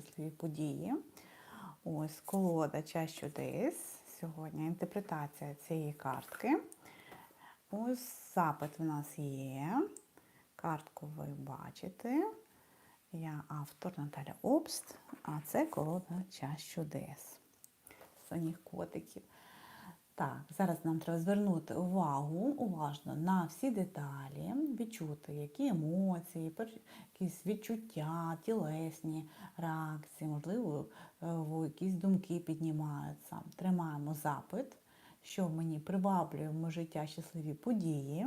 щасливі події. Ось колода час чудес. Сьогодні інтерпретація цієї картки. Ось запит в нас є. Картку ви бачите. Я автор Наталя Обст, а це колода чащу чудес. Соніх котиків. Так, зараз нам треба звернути увагу уважно на всі деталі, відчути, які емоції, якісь відчуття, тілесні реакції, можливо, е, якісь думки піднімаються. Тримаємо запит, що мені приваблює в моє життя щасливі події.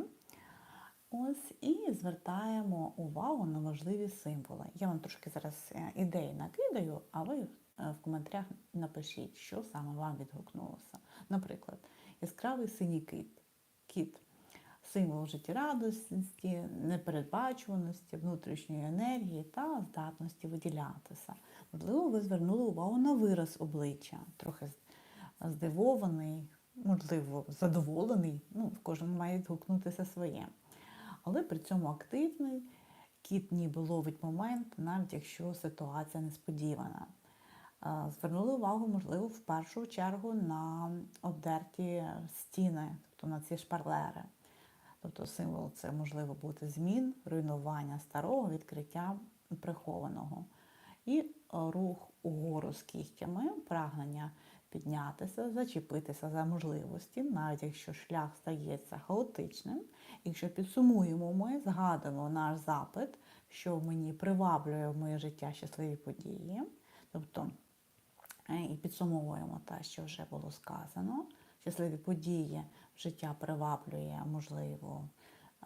Ось і звертаємо увагу на важливі символи. Я вам трошки зараз е, ідей накидаю, а ви в коментарях напишіть, що саме вам відгукнулося. Наприклад, яскравий синій кит. Кіт символ життєрадості, непередбачуваності, внутрішньої енергії та здатності виділятися. Можливо, ви звернули увагу на вираз обличчя, трохи здивований, можливо, задоволений. Ну, кожному має відгукнутися своє. Але при цьому активний кіт ніби ловить момент, навіть якщо ситуація несподівана. Звернули увагу, можливо, в першу чергу на обдерті стіни, тобто на ці шпарлери. Тобто символ це можливо бути змін, руйнування старого, відкриття прихованого. І е, рух угору з кігтями, прагнення піднятися, зачепитися за можливості, навіть якщо шлях стається хаотичним. Якщо підсумуємо, ми згадуємо наш запит, що мені приваблює в моє життя щасливі події. Тобто і підсумовуємо те, що вже було сказано. Щасливі події життя приваблює, можливо,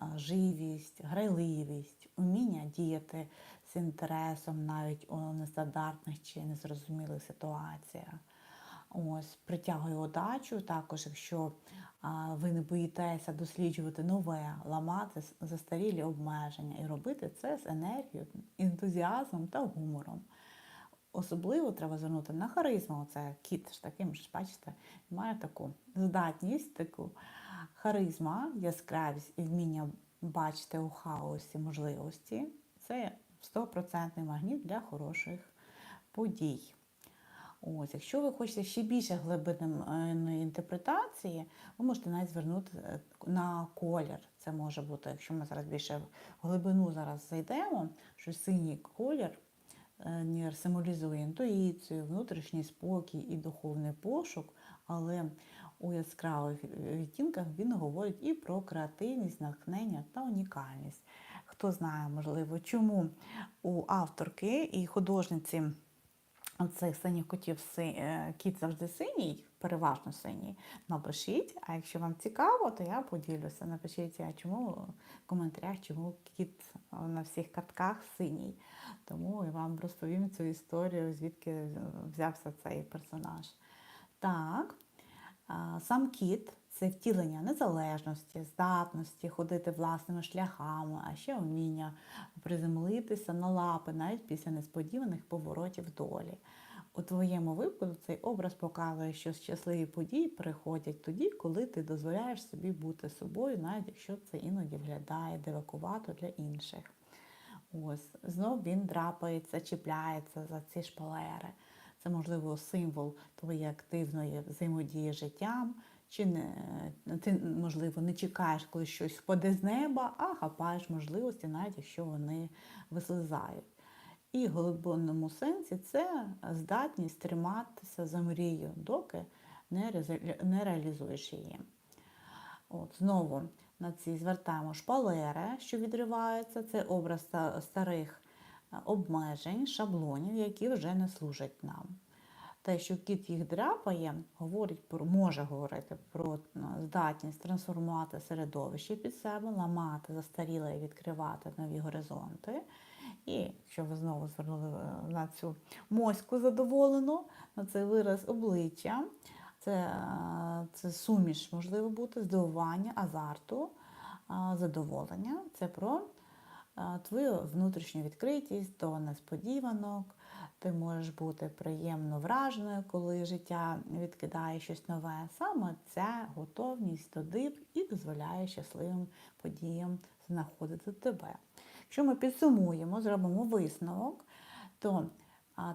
е, живість, грайливість, уміння діяти з інтересом навіть у нестандартних чи незрозумілих ситуаціях. Ось притягує удачу. Також, якщо а, ви не боїтеся досліджувати нове, ламати застарілі обмеження і робити це з енергією, ентузіазмом та гумором. Особливо треба звернути на харизму. Це кіт ж таким ж, бачите, має таку здатність, таку харизма, яскравість і вміння бачити у хаосі можливості. Це стопроцентний магніт для хороших подій. Ось, якщо ви хочете ще більше глибинної інтерпретації, ви можете навіть звернути е, на колір. Це може бути, якщо ми зараз більше в глибину зараз зайдемо, що синій колір е, ніби символізує інтуїцію, внутрішній спокій і духовний пошук, але у яскравих відтінках він говорить і про креативність, натхнення та унікальність. Хто знає, можливо, чому у авторки і художниці цих синіх котів е, кіт завжди синій, переважно синій. Напишіть, а якщо вам цікаво, то я поділюся. Напишіть, а чому в коментарях, чому кіт на всіх картках синій. Тому я вам розповім цю історію, звідки взявся цей персонаж. Так, сам кіт це втілення незалежності, здатності ходити власними шляхами, а ще вміння приземлитися на лапи навіть після несподіваних поворотів долі. У твоєму випадку цей образ показує, що щасливі події приходять тоді, коли ти дозволяєш собі бути собою, навіть якщо це іноді виглядає дивакувато для інших. Ось знов він драпається, чіпляється за ці шпалери. Це, можливо, символ твоєї активної взаємодії з життям. Чи не ти, можливо, не чекаєш, коли щось впаде з неба, а хапаєш можливості, навіть якщо вони вислизають. І в глибинному сенсі це здатність триматися за мрію, доки не, реалізуєш її. От, знову на ці звертаємо шпалери, що відриваються. Це образ старих е, обмежень, шаблонів, які вже не служать нам. Те, що кіт їх дряпає, говорить про, може говорити про е, здатність трансформувати середовище під себе, ламати застаріле і відкривати нові горизонти. І якщо ви знову звернули е, на цю моську задоволену, на цей вираз обличчя, це, е, це суміш можливо бути, здивування, азарту, задоволення. Це про твою внутрішню відкритість до несподіванок. Ти можеш бути приємно враженою, коли життя відкидає щось нове. Саме ця готовність до див і дозволяє щасливим подіям знаходити тебе. Якщо ми підсумуємо, зробимо висновок, то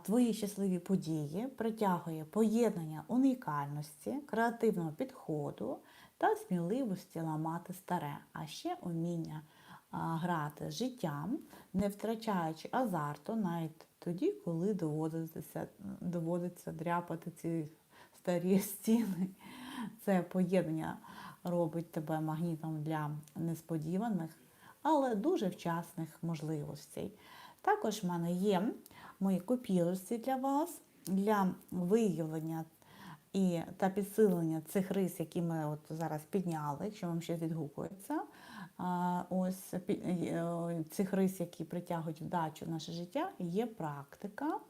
твої щасливі події, притягує поєднання унікальності, креативного підходу та сміливості ламати старе, а ще уміння грати життям, не втрачаючи азарту навіть тоді, коли доводиться, доводиться дряпати ці старі стіни. Це поєднання робить тебе магнітом для несподіваних, але дуже вчасних можливостей. Також в мене є мої копілочці для вас для виявлення і та підсилення цих рис, які ми от зараз підняли, якщо вам ще відгукується. Ось е, цих рис, які притягують вдачу в наше життя, є практика.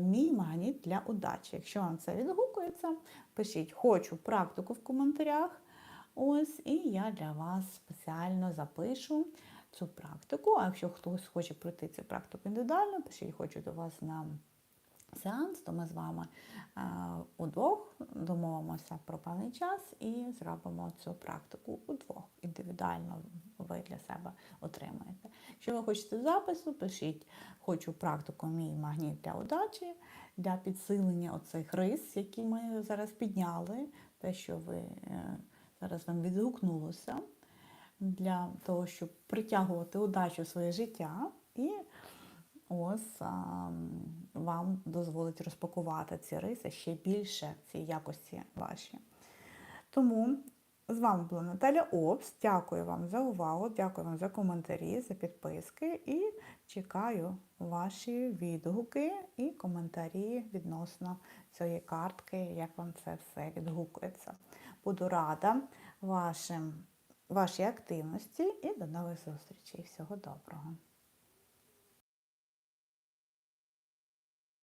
Мій магніт для удачі. Якщо вам це відгукується, пишіть хочу практику в коментарях. Ось, і я для вас спеціально запишу цю практику. А якщо хтось хоче пройти цю практику індивідуально, пишіть хочу до вас на сеанс, то ми з вами е, удвох домовимося про певний час і зробимо цю практику удвох. Індивідуально ви для себе отримаєте. Якщо ви хочете запису, пишіть хочу практику мій магніт для удачі, для підсилення оцих рис, які ми зараз підняли, те, що ви е, зараз вам відгукнулося, для того, щоб притягувати удачу в своє життя ось вам дозволить розпакувати ці риси ще більше, ці якості ваші. Тому з вами була Наталя Обс. Дякую вам за увагу, дякую вам за коментарі, за підписки і чекаю ваші відгуки і коментарі відносно цієї картки, як вам це все відгукується. Буду рада вашим, вашій активності і до нових зустрічей. Всього доброго!